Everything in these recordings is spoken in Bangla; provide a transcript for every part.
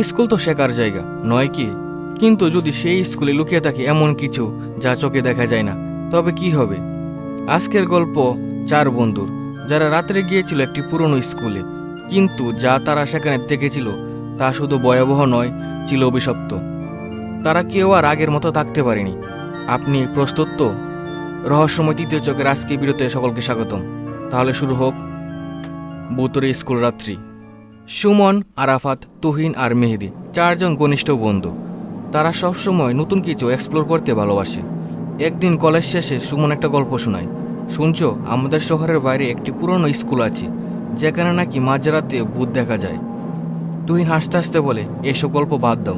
স্কুল তো শেখার জায়গা, নয় কি? কিন্তু যদি সেই স্কুলে লুকিয়ে থাকে এমন কিছু যা চোখে দেখা যায় না, তবে কি হবে? আজকের গল্প চার বন্ধুর, যারা রাত্রে গিয়েছিল একটি পুরনো স্কুলে। কিন্তু যা তারা সেখানে দেখেছিল, তা শুধু ভয়াবহ নয়, ছিল অভিশপ্ত তারা কেউ আর আগের মতো থাকতে পারেনি। আপনি প্রস্তুত তো? রহস্যময় তৃতীয় চোখের আজকে বিরতে সকলকে স্বাগতম। তাহলে শুরু হোক। বুতরে স্কুল রাত্রি। সুমন, আরাফাত, তুহিন আর মেহেদি, চারজন ঘনিষ্ঠ বন্ধু। তারা সবসময় নতুন কিছু এক্সপ্লোর করতে ভালোবাসে। একদিন কলেজ শেষে সুমন একটা গল্প শোনায়। শুনছ, আমাদের শহরের বাইরে একটি পুরনো স্কুল আছে, যেখানে নাকি মাঝরাতে ভূত দেখা যায়। তুহিন হাসতে হাসতে বলে, এসব গল্প বাদ দাও।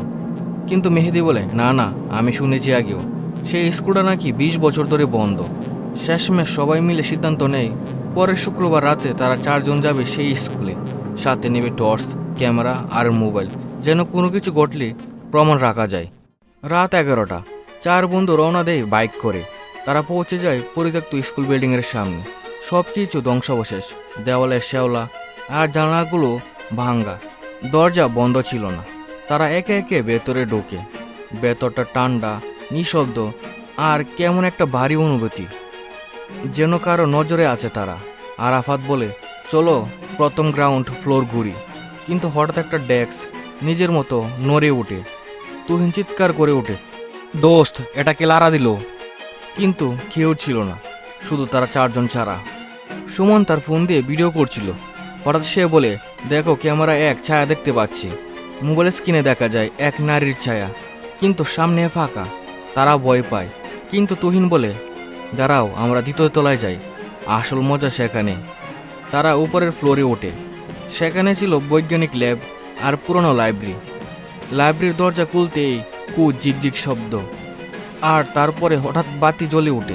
কিন্তু মেহেদি বলে, না না, আমি শুনেছি আগেও। সেই স্কুলটা নাকি বিশ বছর ধরে বন্ধ। শেষমেশ সবাই মিলে সিদ্ধান্ত নেয়, পরের শুক্রবার রাতে তারা চারজন যাবে সেই স্কুলে। সাথে নেবে টর্চ, ক্যামেরা আর মোবাইল। যেন কোনো কিছু ঘটলে প্রমাণ রাখা যায়। রাত এগারোটা। চার বন্ধু রওনা দেয় বাইক করে। তারা পৌঁছে যায় পরিত্যক্ত স্কুল বিল্ডিংয়ের সামনে। সব কিছু ধ্বংসাবশেষ। দেওয়ালের শ্যাওলা আর জানালাগুলো ভাঙ্গা। দরজা বন্ধ ছিল না। তারা একে একে ভেতরে ঢোকে। ভেতরটা ঠান্ডা, নিঃশব্দ আর কেমন একটা ভারী অনুভূতি। যেন কারও নজরে আছে তারা। আরাফাত বলে চলো প্রথম গ্রাউন্ড ফ্লোর ঘুরি। কিন্তু হঠাৎ একটা ডেস্ক নিজের মতো নড়ে ওঠে তুহিন চিৎকার করে ওঠে, দোস্ত এটাকে লারা দিল? কিন্তু কেউ ছিল না, শুধু তারা চারজন ছাড়া। সুমন তার ফোন দিয়ে ভিডিও করছিল। হঠাৎ সে বলে, দেখো, ক্যামেরা এক, ছায়া দেখতে পাচ্ছি। মোবাইলের স্ক্রিনে দেখা যায় এক নারীর ছায়া, কিন্তু সামনে ফাঁকা, তারা ভয় পায়। কিন্তু তুহিন বলে, দাঁড়াও, আমরা দ্বিতীয় তলায় যাই। আসল মজা সেখানে। তারা উপরের ফ্লোরে ওঠে। সেখানে ছিল বৈজ্ঞানিক ল্যাব আর পুরনো লাইব্রেরি। লাইব্রেরির দরজা খুলতেই কু জিগজিগ শব্দ। আর তারপরে হঠাৎ বাতি জ্বলে ওঠে।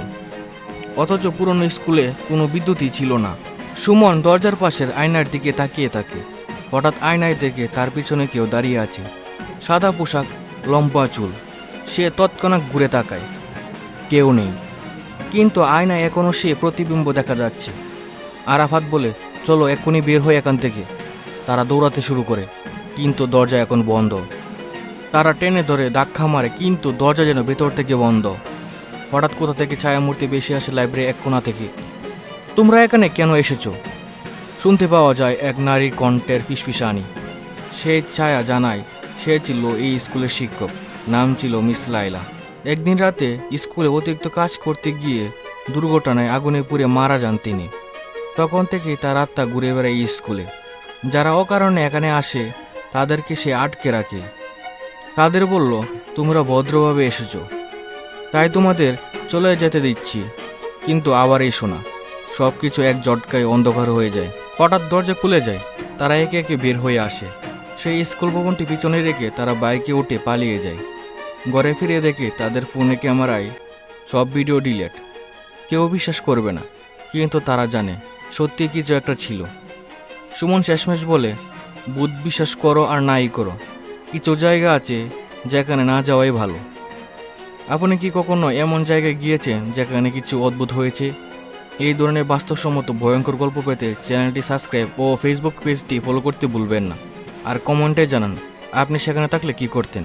অথচ পুরনো স্কুলে কোনো বিদ্যুৎই ছিল না। সুমন দরজার পাশের আয়নার দিকে তাকিয়ে থাকে। হঠাৎ আয়নায় দেখে তার পিছনে কেউ দাঁড়িয়ে আছে। সাদা পোশাক, লম্বা চুল। সে তৎক্ষণাৎ ঘুরে তাকায়। কেউ নেই। কিন্তু আয়নায় এখনও সে প্রতিবিম্ব দেখা যাচ্ছে। আরাফাত বলে, চলো এক্ষুনি বের হয়ে এখান থেকে। তারা দৌড়াতে শুরু করে, কিন্তু দরজা এখন বন্ধ। তারা টেনে ধরে ধাক্কা মারে, কিন্তু দরজা যেন ভেতর থেকে বন্ধ। হঠাৎ কোথা থেকে ছায়ামূর্তি বেশি আসে লাইব্রেরি এক কোণা থেকে। তোমরা এখানে কেন এসেছ? শুনতে পাওয়া যায় এক নারীর কণ্ঠের ফিসফিসানি। সে ছায়া জানায়, সে ছিল এই স্কুলের শিক্ষক। নাম ছিল মিস লাইলা একদিন রাতে স্কুলে অতিরিক্ত কাজ করতে গিয়ে দুর্ঘটনায় আগুনে পুড়ে মারা যান তিনি। তখন থেকেই তার আত্মা ঘুরে বেড়ায় স্কুলে। যারা অকারণে এখানে আসে, তাদেরকে সে আটকে রাখে। তাদের বলল, তোমরা ভদ্রভাবে এসেছ। তাই তোমাদের চলে যেতে দিচ্ছি। কিন্তু আবার এসো না। সব কিছু এক জটকায় অন্ধকার হয়ে যায়। হঠাৎ দরজা খুলে যায়। তারা একে একে বের হয়ে আসে। সেই স্কুল ভবনটি পিছনে রেখে তারা বাইকে উঠে পালিয়ে যায়। ঘরে ফিরে দেখে তাদের ফোনে ক্যামেরায় সব ভিডিও ডিলেট। কেউ বিশ্বাস করবে না, কিন্তু তারা জানে। সত্যি কিছু একটা ছিল। সুমন শেষমেশ বলে, বুধ বিশ্বাস করো আর নাই করো। কিছু জায়গা আছে যেখানে না যাওয়াই ভালো। আপনি কি কখনো এমন জায়গায় গিয়েছেন যেখানে কিছু অদ্ভুত হয়েছে? এই ধরনের বাস্তবসম্মত ভয়ঙ্কর গল্প পেতে চ্যানেলটি সাবস্ক্রাইব ও ফেসবুক পেজটি ফলো করতে ভুলবেন না। আর কমেন্টে জানান, আপনি সেখানে থাকলে কি করতেন?